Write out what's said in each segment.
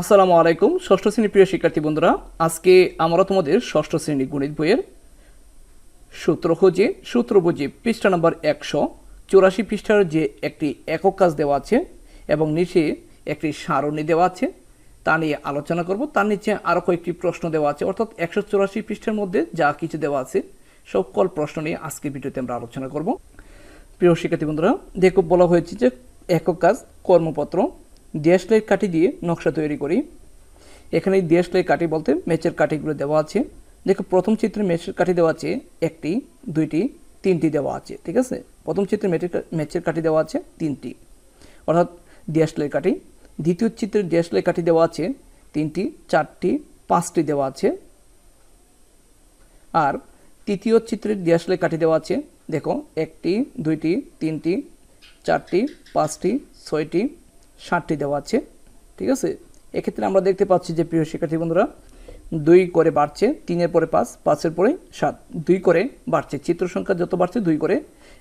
আসসালামু আলাইকুম, ষষ্ঠ শ্রেণির প্রিয় শিক্ষার্থী বন্ধুরা। আজকে আমরা তোমাদের ষষ্ঠ শ্রেণি গণিত বইয়ের সূত্র খোঁজে, সূত্র বুঝে পৃষ্ঠা নম্বর একশো, চুরাশি পৃষ্ঠার যে একটি একক কাজ দেওয়া আছে এবং নিচে একটি সারণী দেওয়া আছে, তা নিয়ে আলোচনা করব। তার নিচে আরও কয়েকটি প্রশ্ন দেওয়া আছে, অর্থাৎ একশো চুরাশি পৃষ্ঠার মধ্যে যা কিছু দেওয়া আছে, সকল প্রশ্ন নিয়ে আজকের ভিডিওতে আমরা আলোচনা করব। প্রিয় শিক্ষার্থী বন্ধুরা, দেখো বলা হয়েছে যে একক কাজ কর্মপত্র ডিএসএলআই কাঠি দিয়ে নকশা তৈরি করি। এখানে ডিএসএলআই কাঠি বলতে ম্যাচের কাঠিগুলো দেওয়া আছে। দেখো, প্রথম চিত্রে ম্যাচের কাঠি দেওয়া আছে একটি, দুইটি, তিনটি দেওয়া আছে, ঠিক আছে? প্রথম চিত্রে ম্যাচের ম্যাচের কাঠি দেওয়া আছে তিনটি। অর্থাৎ ডিএসএলআই কাঠি। দ্বিতীয় চিত্রে ডিএসএলআই কাঠি দেওয়া আছে তিনটি, চারটি, পাঁচটি দেওয়া আছে। আর তৃতীয় চিত্রের ডিএসএলআই কাঠি দেওয়া আছে, দেখো, একটি, দুইটি, তিনটি, চারটি, পাঁচটি, ছয়টি ষাটটি দেওয়া আছে, ঠিক আছে? এক্ষেত্রে আমরা দেখতে পাচ্ছি যে, প্রিয় শিক্ষার্থী বন্ধুরা, দুই করে বাড়ছে, তিনের পরে পাঁচ, পাঁচের পরে সাত, দুই করে বাড়ছে। চিত্র সংখ্যা যত বাড়ছে, দুই করে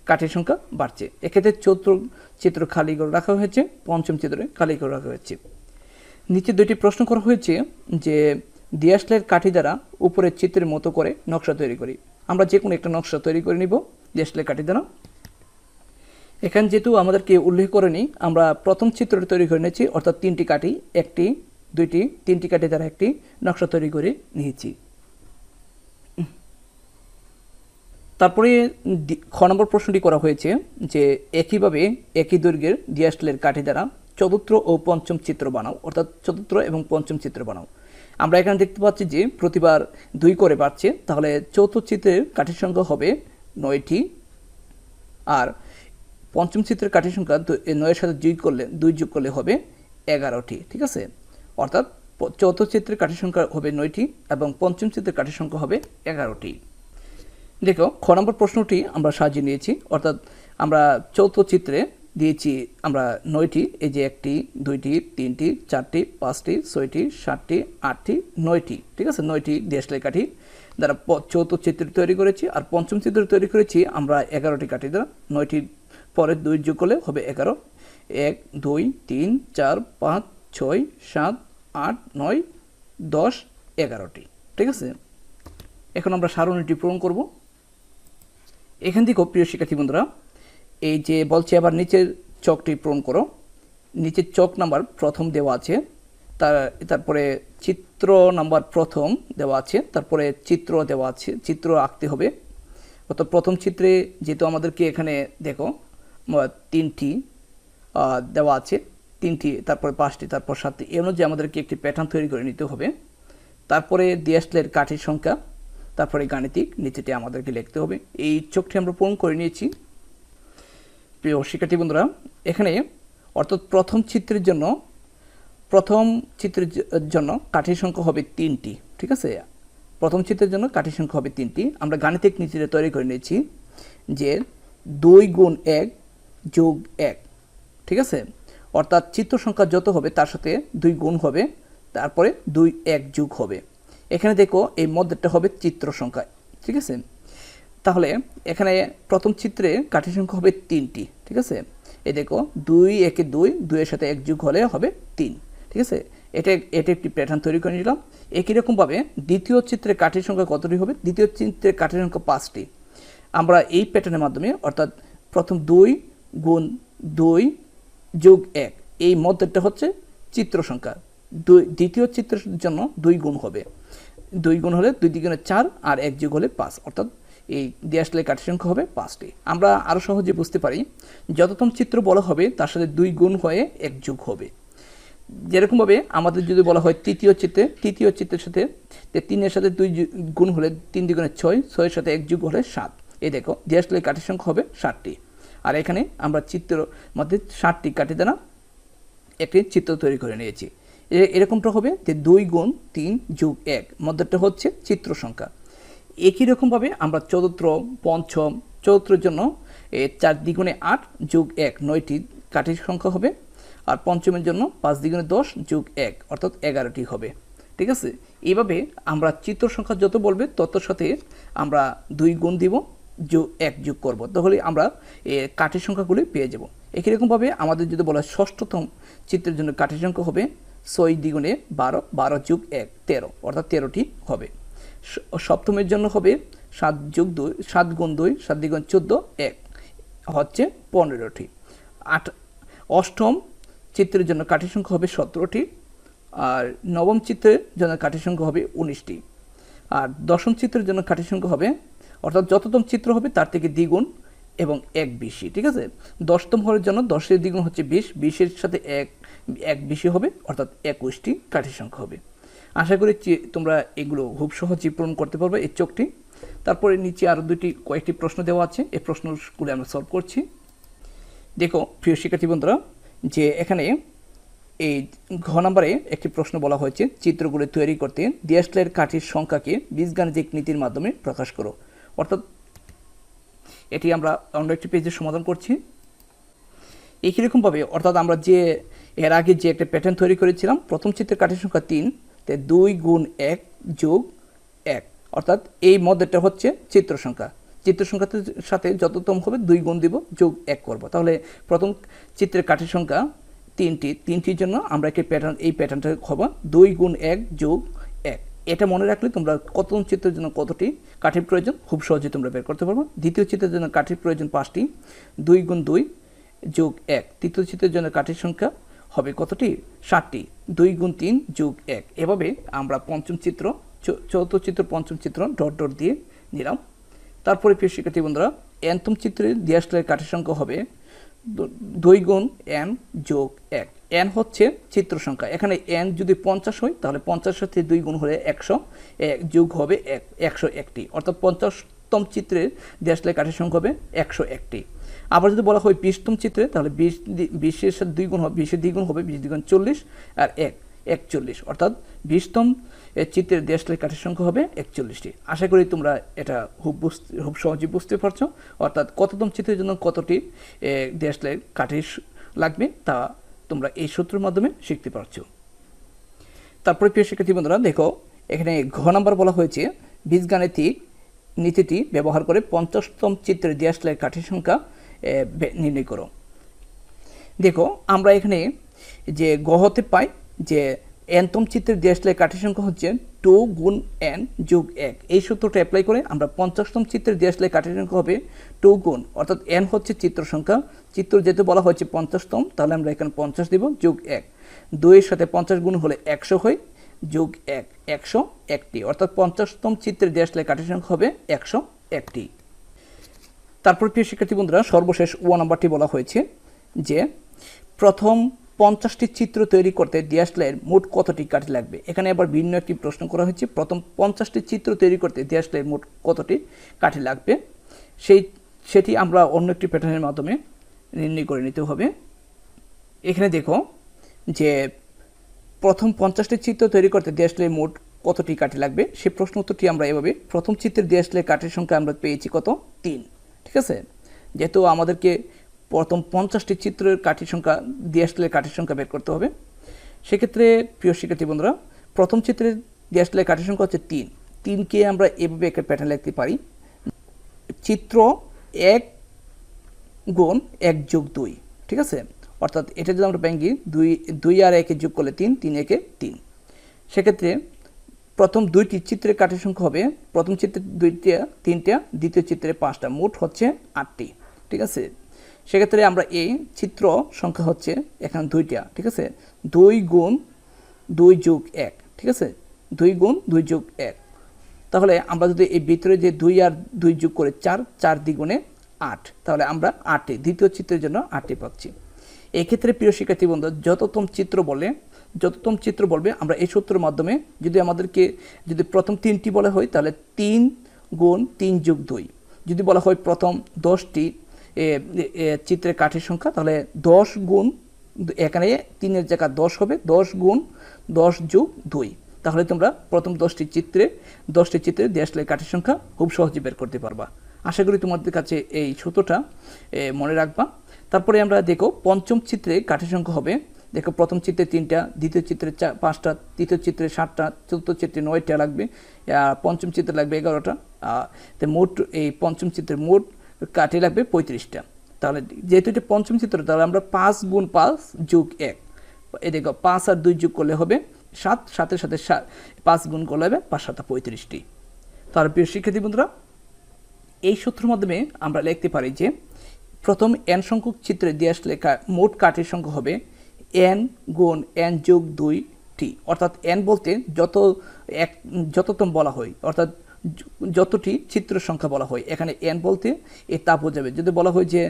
কাঠের সংখ্যা বাড়ছে। এক্ষেত্রে চতুর্থ চিত্র খালি করে রাখা হয়েছে, পঞ্চম চিত্রে খালি করে রাখা হয়েছে। নিচে দুইটি প্রশ্ন করা হয়েছে যে ডিএসএলের কাঠি দ্বারা উপরের চিত্রের মতো করে নকশা তৈরি করি। আমরা যে কোনো একটা নকশা তৈরি করে নিব ডিএসএলের কাঠি দ্বারা। এখানে যেহেতু আমাদেরকে উল্লেখ করেনি আমরা প্রথম চিত্রটি তৈরি করে নিয়েছি, অর্থাৎ তিনটি কাঠি, একটি, দুইটি, তিনটি কাঠি দ্বারা একটি নকশা তৈরি করে নিয়েছি। তারপরে খ নম্বর প্রশ্নটি করা হয়েছে যে একইভাবে একই দৈর্ঘ্যের ডিএসএলের কাঠি দ্বারা চতুর্থ ও পঞ্চম চিত্র বানাও, অর্থাৎ চতুর্থ এবং পঞ্চম চিত্র বানাও। আমরা এখানে দেখতে পাচ্ছি যে প্রতিবার দুই করে বাড়ছে, তাহলে চতুর্থ চিত্রের কাঠির সংখ্যা হবে নয়টি, আর পঞ্চম চিত্রের কাঠির সংখ্যা দু- নয়ের সাথে দুই করলে, দুই যোগ করলে হবে এগারোটি, ঠিক আছে? অর্থাৎ চতুর্থ চিত্রের কাঠির সংখ্যা হবে নয়টি এবং পঞ্চম চিত্রের কাঠির সংখ্যা হবে এগারোটি। দেখো, খ নম্বর প্রশ্নটি আমরা সাজিয়ে নিয়েছি, অর্থাৎ আমরা চৌথ চিত্রে দিয়েছি আমরা নয়টি, এই যে একটি, দুইটি, তিনটি, চারটি, পাঁচটি, ছয়টি, সাতটি, আটটি, নয়টি, ঠিক আছে? নয়টি দেশলাই কাঠি দ্বারা চৌথ চিত্র তৈরি করেছি, আর পঞ্চম চিত্র তৈরি করেছি আমরা এগারোটি কাঠি দ্বারা, নয়টি পরে দুই যোগ করলে হবে এগারো। এক, দুই, তিন, চার, পাঁচ, ছয়, সাত, আট, নয়, দশ, এগারোটি। ঠিক আছে? এখন আমরা সারণীটি পূরণ করব। এখান থেকেও প্রিয় শিক্ষার্থী বন্ধুরা, এই যে বলছে আবার নিচের চকটি পূরণ করো। নিচের চক নাম্বার প্রথম দেওয়া আছে। তার, তারপরে চিত্র নাম্বার প্রথম দেওয়া আছে। তারপরে চিত্র দেওয়া আছে। চিত্র আঁকতে হবে। অর্থাৎ প্রথম চিত্রে যেহেতু আমাদেরকে এখানে দেখো তিনটি দেওয়া আছে। তিনটি, তারপরে পাঁচটি, তারপর সাতটি। এই অনুযায়ী আমাদেরকে একটি প্যাটার্ন তৈরি করে নিতে হবে। তারপরে ডিএসএলের কাঠির সংখ্যা, তারপরে গাণিতিক, নিচেটি আমাদেরকে লিখতে হবে। এই চোখটি আমরা পূরণ করে নিয়েছি। প্রিয় শিক্ষার্থী বন্ধুরা, এখানে অর্থাৎ প্রথম চিত্রের জন্য, প্রথম চিত্রের জন্য কাঠির সংখ্যা হবে তিনটি, ঠিক আছে? প্রথম চিত্রের জন্য কাঠির সংখ্যা হবে তিনটি। আমরা গাণিতিক নিচেটা তৈরি করে নিয়েছি যে দুই গুণ এক যোগ এক, ঠিক আছে? অর্থাৎ চিত্র সংখ্যা যত হবে, তার সাথে দুই গুণ হবে, তারপরে দুই এক যোগ হবে। এখানে দেখো, এই মধ্যেটা হবে চিত্র সংখ্যা, ঠিক আছে? তাহলে এখানে প্রথম চিত্রে কাঠির সংখ্যা হবে তিনটি, ঠিক আছে? এ দেখো, দুই একে দুই, দুইয়ের সাথে এক যুগ হলে হবে তিন, ঠিক আছে? এটা এটা একটি প্যাটার্ন তৈরি করে নিলাম। একই রকমভাবে দ্বিতীয় চিত্রে কাঠির সংখ্যা কতটি হবে? দ্বিতীয় চিত্রে কাঠির সংখ্যা পাঁচটি। আমরা এই প্যাটার্নের মাধ্যমে, অর্থাৎ প্রথম দুই গুণ দুই যোগ এক। এই মধ্যটা হচ্ছে চিত্র সংখ্যা। দুই, দ্বিতীয় চিত্রের জন্য দুই গুণ হবে। দুই গুণ হলে দুই দ্বিগুণে চার আর এক যোগ হলে পাঁচ। অর্থাৎ এই দেয়াশলে কাঠের সংখ্যা হবে পাঁচটি। আমরা আরও সহজে বুঝতে পারি, যততম চিত্র বলা হবে, তার সাথে দুই গুণ হয়ে এক যোগ হবে। যেরকমভাবে আমাদের যদি বলা হয় তৃতীয় চিত্রে, তৃতীয় চিত্রের সাথে তিনের সাথে দুই গুণ হলে তিন দ্বিগুণে ছয়, ছয়ের সাথে এক যুগ হলে সাত। এই দেখো দেয়াশলে কাঠের সংখ্যা হবে ষাটটি আর এখানে আমরা চিত্র মধ্যে ষাটটি কাঠি দ্বারা একটি চিত্র তৈরি করে নিয়েছি। এরকমটা হবে যে দুই গুণ তিন যোগ এক মধ্যটা হচ্ছে চিত্র সংখ্যা। একই রকমভাবে আমরা চতুর্থ, পঞ্চম, চতুর্থের জন্য চার দ্বিগুণে আট যোগ এক, নয়টি কাঠির সংখ্যা হবে। আর পঞ্চমের জন্য পাঁচ দ্বিগুণে দশ যোগ এক, অর্থাৎ এগারোটি হবে। ঠিক আছে? এইভাবে আমরা চিত্র সংখ্যা যত বলবে তত সাথে আমরা দুই গুণ দিব। যোগ এক যোগ করব, তাহলে আমরা কাঠের সংখ্যাগুলি পেয়ে যাব। একই রকমভাবে আমাদের যদি বলা ষষ্ঠতম চিত্রের জন্য কাঠের সংখ্যা হবে ছয় দ্বিগুণে বারো বারো যুগ এক, তেরো, অর্থাৎ তেরোটি হবে। সপ্তমের জন্য হবে সাত যুগ দুই, সাত গুণ দুই, সাত দ্বিগুণ চোদ্দ, এক, হচ্ছে পনেরোটি। আট, অষ্টম চিত্রের জন্য কাঠি সংখ্যা হবে সতেরোটি, আর নবম চিত্রের জন্য কাঠি সংখ্যা হবে উনিশটি। আর দশম চিত্রের জন্য কাঠি সংখ্যা হবে অর্থাৎ যততম চিত্র হবে তার থেকে দ্বিগুণ এবং এক বেশি, ঠিক আছে? দশতম হওয়ার জন্য দশের দ্বিগুণ হচ্ছে বিশ, বিশের সাথে এক এক বেশি হবে, অর্থাৎ একুশটি কাঠি সংখ্যা হবে। আশা করি তোমরা এগুলো খুব সহজেই পূরণ করতে পারবে এই চোখটি। তারপরে নিচে আরও দুটি কয়েকটি প্রশ্ন দেওয়া আছে, এই প্রশ্নগুলো আমরা সলভ করছি। দেখো, প্রিয় শিক্ষার্থী বন্ধুরা, যে এখানে এই ঘ নম্বরে একটি প্রশ্ন বলা হয়েছে, চিত্রগুলো তৈরি করতে ডিএসএলআর কাঠির সংখ্যাকে বীজগাণিতিক নীতির মাধ্যমে প্রকাশ করো। অর্থাৎ এটি আমরা অন্য একটি পেজে সমাধান করছি। একই রকমভাবে, অর্থাৎ আমরা যে, এর আগে যে একটা প্যাটার্ন তৈরি করেছিলাম, প্রথম চিত্রের কাঠের সংখ্যা তিন, তে দুই গুণ এক যোগ এক। অর্থাৎ এই মধ্যেটা হচ্ছে চিত্র সংখ্যা। চিত্র সংখ্যার সাথে যততম হবে, দুই গুণ দিব, যোগ এক করব। তাহলে প্রথম চিত্রের কাঠের সংখ্যা তিনটি। তিনটির জন্য আমরা একটি প্যাটার্ন এই প্যাটার্নটা হব দুই গুণ এক যোগ এটা মনে রাখলে তোমরা কত চিত্রের জন্য কতটি কাঠির প্রয়োজন? খুব সহজে তোমরা বের করতে পারব। দ্বিতীয় চিত্রের জন্য কাঠির প্রয়োজন পাঁচটি। দুই গুণ দুই যোগ এক। তৃতীয় চিত্রের জন্য কাঠির সংখ্যা হবে কতটি? ষাটটি। দুই গুণ তিন যোগ এক। এভাবে আমরা পঞ্চম চিত্র, চৌ- চৌথ চিত্র, পঞ্চম চিত্র ডট ডট দিয়ে নিলাম। তারপরে প্রিয় শিক্ষার্থী বন্ধুরা এনতম চিত্রের ডিয়াস্টলের কাঠের সংখ্যা হবে দুই গুণ এন যোগ এক। এন হচ্ছে চিত্র সংখ্যা। এখানে এন যদি পঞ্চাশ হয়, তাহলে পঞ্চাশ সাথে দুই গুণ হলে একশো, এক যোগ হবে এক, একশো একটি। অর্থাৎ পঞ্চাশতম চিত্রের ডিয়াস্টলের কাঠের সংখ্যা হবে একশো একটি। আবার যদি বলা হয় বিশতম চিত্রে, তাহলে বিশ বিশের সাথে দুই গুণ হবে, বিশের দ্বিগুণ হবে বিশ দ্বিগুণ চল্লিশ আর এক, একচল্লিশ। অর্থাৎ বিশতম চিত্রের দেশলাই কাঠের সংখ্যা হবে একচল্লিশটি। আশা করি তোমরা এটা খুব বুঝতে, খুব সহজে বুঝতে পারছ। অর্থাৎ কততম চিত্রের জন্য কতটি দেশলাই কাঠের লাগবে তা তোমরা এই সূত্রের মাধ্যমে শিখতে পারছ। তারপরে প্রিয় শিক্ষার্থী বন্ধুরা, দেখো, এখানে ঘ নাম্বার বলা হয়েছে, বীজগাণিতিক নীতিটি ব্যবহার করে পঞ্চাশতম চিত্রে দেশলাই কাঠের সংখ্যা নির্ণয় করো। দেখো, আমরা এখানে যে গ হতে পাই, যে এনতম চিত্রের দেশলাই কাঠের সংখ্যা হচ্ছে টু গুণ এন যোগ এক। এই সূত্রটা অ্যাপ্লাই করে আমরা পঞ্চাশতম চিত্রের দেশলাই কাঠের সংখ্যা হবে টু গুণ, অর্থাৎ এন হচ্ছে চিত্র সংখ্যা। চিত্র যেহেতু বলা হয়েছে পঞ্চাশতম, তাহলে আমরা এখানে পঞ্চাশ দিব যোগ এক। দুইয়ের সাথে পঞ্চাশ গুণ হলে একশো হয়, যোগ এক একশো একটি, অর্থাৎ পঞ্চাশতম চিত্রের দেশলাই কাঠের সংখ্যা হবে একশো একটি। তারপর প্রিয় শিক্ষার্থী বন্ধুরা, সর্বশেষ ও নাম্বারটি বলা হয়েছে যে প্রথম পঞ্চাশটি চিত্র তৈরি করতে ডিয়াসলাইয়ের মোট কতটি কাঠি লাগবে? এখানে আবার ভিন্ন একটি প্রশ্ন করা হয়েছে। প্রথম পঞ্চাশটি চিত্র তৈরি করতে ডিয়াসলাইয়ের মোট কতটি কাঠি লাগবে? সেই, সেটি আমরা অন্য একটি প্যাটার্নের মাধ্যমে নির্ণয় করে নিতে হবে। এখানে দেখো যে প্রথম পঞ্চাশটি চিত্র তৈরি করতে ডিএসএলের মোট কতটি কাঠি লাগবে? সেই প্রশ্ন উত্তরটি আমরা এভাবে, প্রথম চিত্রের ডিএসএলের কাঠের সংখ্যা আমরা পেয়েছি কত? তিন। ঠিক আছে? যেহেতু আমাদেরকে প্রথম পঞ্চাশটি চিত্রের কাঠির সংখ্যা ডিএসএলের কাঠের সংখ্যা বের করতে হবে। সেক্ষেত্রে, প্রিয় শিক্ষার্থী বন্ধুরা, প্রথম চিত্রের ডিএসএলের কাঠের সংখ্যা হচ্ছে তিন। তিনকে আমরা এভাবে একটা প্যাটার্ন লিখতে পারি। চিত্র এক গুণ এক যোগ দুই, ঠিক আছে? অর্থাৎ এটা যদি আমরা ব্যাঙ্গি দুই দুই আর একে যোগ করলে তিন তিন একে তিন। সেক্ষেত্রে প্রথম দুইটি চিত্রের কাঠের সংখ্যা হবে। প্রথম চিত্রে দুইটা, তিনটা, দ্বিতীয় চিত্রে পাঁচটা, মোট হচ্ছে আটটি, ঠিক আছে? সেক্ষেত্রে আমরা এই চিত্র সংখ্যা হচ্ছে এখানে দুইটা, ঠিক আছে? দুই গুণ দুই যোগ এক, ঠিক আছে? দুই গুণ দুই যোগ এক। তাহলে আমরা যদি এই ভিতরে যে দুই আর দুই যোগ করে চার চার দ্বিগুণে আট, তাহলে আমরা আটটি দ্বিতীয় চিত্রের জন্য আটটি পাচ্ছি। এক্ষেত্রে প্রিয় শিক্ষার্থী বন্ধু, যততম চিত্র বলে, যততম চিত্র বলবে, আমরা এই সূত্রের মাধ্যমে যদি আমাদেরকে যদি প্রথম তিনটি বলা হয়, তাহলে তিন গুণ তিন যোগ দুই। যদি বলা হয় প্রথম দশটি চিত্রের কাঠের সংখ্যা, তাহলে দশ গুণ, এখানে তিনের জায়গা দশ হবে, দশ গুণ দশ যোগ দুই। তাহলে তোমরা প্রথম দশটি চিত্রে দশটি চিত্রে দেশলাই কাঠের সংখ্যা খুব সহজে বের করতে পারবা। আশা করি তোমাদের কাছে এই সূত্রটা মনে রাখবা। তারপরে আমরা দেখো, পঞ্চম চিত্রে কাঠের সংখ্যা হবে। দেখো, প্রথম চিত্রে তিনটা, দ্বিতীয় চিত্রে চা, পাঁচটা, তৃতীয় চিত্রে সাতটা, চতুর্থ চিত্রে নয়টা লাগবে। আর পঞ্চম চিত্রে লাগবে এগারোটা। মোট, এই পঞ্চম চিত্রের মোট কাঠে লাগবে পঁয়ত্রিশটা। তাহলে যেহেতু এটা পঞ্চম চিত্র, তাহলে আমরা পাঁচ গুণ পাঁচ যোগ এক। এ দেখো, পাঁচ আর দুই যোগ করলে হবে সাত, সাতের সাথে সাত, পাঁচ গুণ করলে হবে পাঁচ সাতা পঁয়ত্রিশটি। তার প্রিয় শিক্ষার্থী বন্ধুরা, এই সূত্রের মাধ্যমে আমরা লিখতে পারি যে প্রথম এন সংখ্যক চিত্রে দিয়ে আসলে মোট কাঠের সংখ্যা হবে এন গুণ এন যোগ দুই টি অর্থাৎ এন বলতে যত এক, যততম বলা হয়, অর্থাৎ যতটি চিত্র সংখ্যা বলা হয়, এখানে এন বলতে এ তা বোঝাবে। যদি বলা হয় যে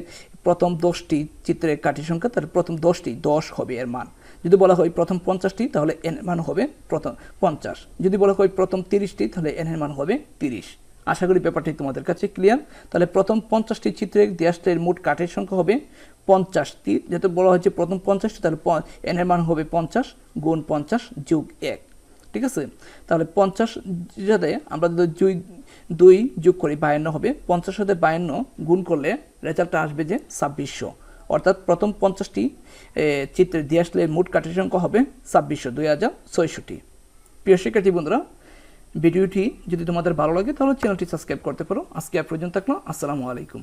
প্রথম দশটি চিত্রের কাঠির সংখ্যা, তাহলে প্রথম দশটি দশ হবে এর মান। যদি বলা হয় প্রথম পঞ্চাশটি, তাহলে এন মান হবে প্রথম পঞ্চাশ। যদি বলা হয় প্রথম তিরিশটি, তাহলে এন এর মান হবে তিরিশ। আশা করি ব্যাপারটি তোমাদের কাছে ক্লিয়ার তাহলে প্রথম পঞ্চাশটি চিত্রের দেশটির মোট কাঠের সংখ্যা হবে পঞ্চাশটি। যেহেতু বলা হয়েছে প্রথম পঞ্চাশটি, তাহলে এন এর মান হবে পঞ্চাশ গুণ পঞ্চাশ যোগ এক। ঠিক আছে? তাহলে পঞ্চাশ যাতে আমরা দুই দুই যোগ করি বায়ান্ন হবে। পঞ্চাশ সাথে বায়ান্ন গুণ করলে রেজাল্টটা আসবে যে ছাব্বিশশো। অর্থাৎ প্রথম পঞ্চাশটি চিত্রে দিয়ে আসলে মোট কাঠের সংখ্যা হবে ছাব্বিশশো, দুই হাজার ছয়ষট্টি। প্রিয় শিক্ষার্থী বন্ধুরা, ভিডিওটি যদি তোমাদের ভালো লাগে তাহলে চ্যানেলটি সাবস্ক্রাইব করতে পারো। আজকে আর পর্যন্ত থাকল। আসসালামু আলাইকুম।